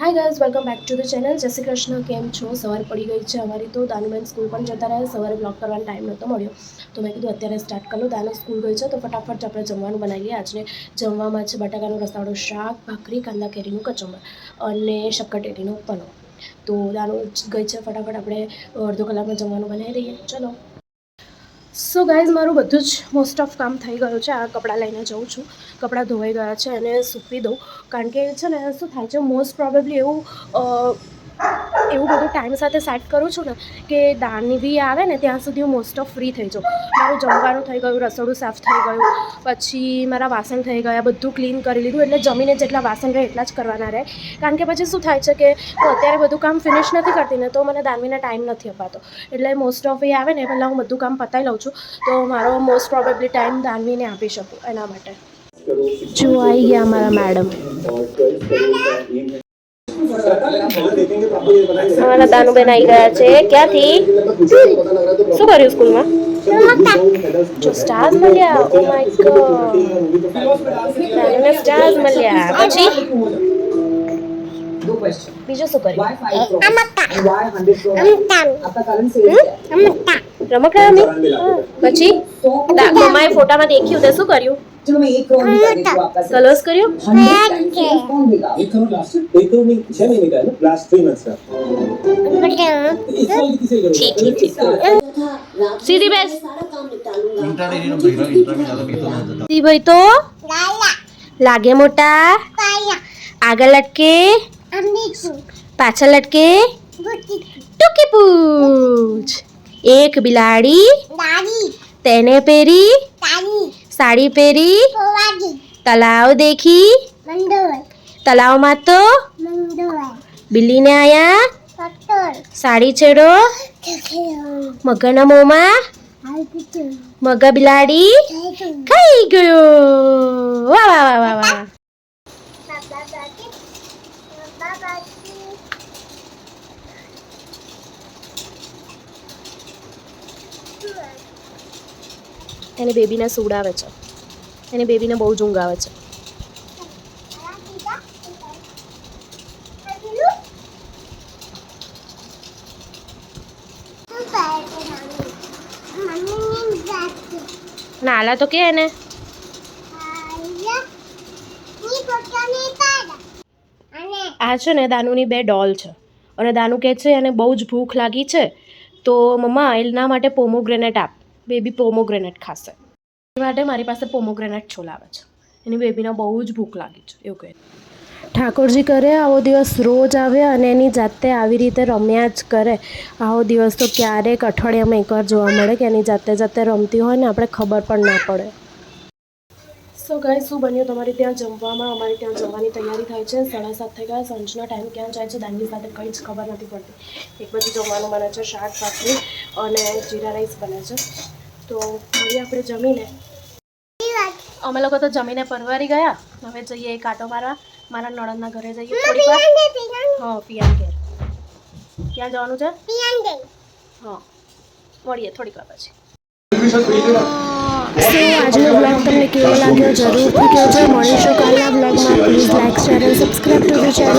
Hi guys welcome back to the channel Jai Shri Krishna. કેમ છો? સવાર પડી ગઈ છે અમારી તો. દાનુબેન સ્કૂલ પણ જતા રહ્યા. સવારે બ્લોગ કરવાનો ટાઈમ નહોતો મળ્યો. તો મેં કીધું અત્યારે સ્ટાર્ટ કરો દાનુ સ્કૂલ ગઈ છે. તો ફટાફટ આપણે જમવાનું બનાવી લઈએ આજે જમવામાં છે બટાકાનો રસાવાળું શાક, ભાખરી, કાંદા, કેરીનું કચુંબર અને શક્કરટેટીનો પનો તો દાનુ ગઈ છે. ફટાફટ આપણે અડધો કલાકમાં જમવાનું બનાવી દઈએ. ચલો. સો ગાઈઝ મારું બધું જ મોસ્ટ ઓફ કામ થઈ ગયું છે. આ કપડાં લઈને જઉં છું. કપડાં ધોવાઈ ગયા છે અને સૂકવી દઉં. કારણ કે છે ને, શું થાય છે મોસ્ટ પ્રોબેબલી એવું એવું બધું ટાઈમ સાથે સેટ કરું છું ને કે દાનવી બી આવે ને ત્યાં સુધી હું મોસ્ટ ઓફ ફ્રી થઈ જાઉં. મારું જમવાનું થઈ ગયું રસોડું સાફ થઈ ગયું પછી મારા વાસણ થઈ ગયા બધું ક્લીન કરી લીધું એટલે જમીને જેટલા વાસણ રહે એટલા જ કરવાના રહે. કારણ કે પછી શું થાય છે કે હું અત્યારે બધું કામ ફિનિશ નથી કરતી ને તો મને દાનવીને ટાઈમ નથી અપાતો. એટલે મોસ્ટ ઓફ એ આવે ને પહેલાં હું બધું કામ પતાવી લઉં છું તો મારો મોસ્ટ પ્રોબેબલી ટાઈમ દાનવીને આપી શકું એના માટે. જો આવી ગયા મારા મેડમ અમારા દાનુબેન આવી ગયા છે. ક્યાંથી? શું કર્યું સ્કૂલમાં? સ્ટાર્સ મળ્યા. Oh ઓ માય સ્ટાર્સ મળ્યા. પછી? બીજું શું કર્યું? રમકડા પછી? ફોટામાં દેખ્યું તે શું કર્યું? चलो मैं एक करोड़ निकाल देती हूँ आपका કલર્સ કર્યું हंड्रेड टाइम्स सेल्स कौन देगा एक करोड़ लास्ट एक करोड़ नहीं छह महीने का है ना लास्ट थ्री मंथ्स का इस साल कितनी सही करोगे ठीक ठीक ठीक સીધી બેસ इंटरनेट भैया इंटर में ज्यादा पीता नहीं था સીધી ભાઈ તો લાગે મોટા આગળ લટકે પાછળ લટકે ટૂકી પૂછ એક બિલાડી તેને પહેરી સાડી પહેરી? તલાવ દેખી? તલાવમાં તો બિલ્લીને આયા? સાડી છેડો? મગરના મોમાં? મગા બિલાડી? ખાઈ ગયો. વાહ વાહ વાહ વાહ. એને બેબીને સુડાવે છે. એને બેબીને બહુ જ ઊંઘ આવે છે નાલા તો કે એને. આ છે ને દાનુની બે ડોલ છે. અને દાનુ કહે છે, એને બહુ જ ભૂખ લાગી છે. તો મમ્મા, એના માટે પોમોગ્રેનેટ આપ. બેબી પોમોગ્રેનેટ ખાશે. એ માટે મારી પાસે પોમોગ્રેનેટ છોલાવે છે. એની બેબીને બહુ જ ભૂખ લાગી છે, એવું કહે ઠાકોરજી કરે, આવો દિવસ રોજ આવે અને એની જાતે આવી રીતે રમ્યા જ કરે. આવો દિવસ તો ક્યારેક અઠવાડિયામાં એકવાર જોવા મળે કે એની જાતે જાતે રમતી હોય ને આપણે ખબર પણ ના પડે. સો ગાય શું બન્યું? તમારે ત્યાં જમવામાં અમારે ત્યાં જમવાની તૈયારી થાય છે. સાડા સાત થઈ ગયા. સાંજનો ટાઈમ ક્યાં જાય છે? દાનની સાથે કંઈ જ ખબર નથી પડતી. એક બાજુ જમવાનું બને છે શાક ભાખરી અને જીરા રાઈસ બને છે. તો હવે આપણે જમીને અમે લોકો તો જમીને પરવારી ગયા. હવે જઈએ એક આટો મારવા. મારા નણંદના ઘરે જઈએ. થોડીક વાર. હા પિયાન ઘેર ક્યાં જવાનું છે? હા. મળીએ થોડીક વાર પછી. આજનો બ્લોગ તમને કેવો લાગ્યો જરૂરથી કહેજો. મળીશું કાલના બ્લોગમાં please like share and subscribe to the channel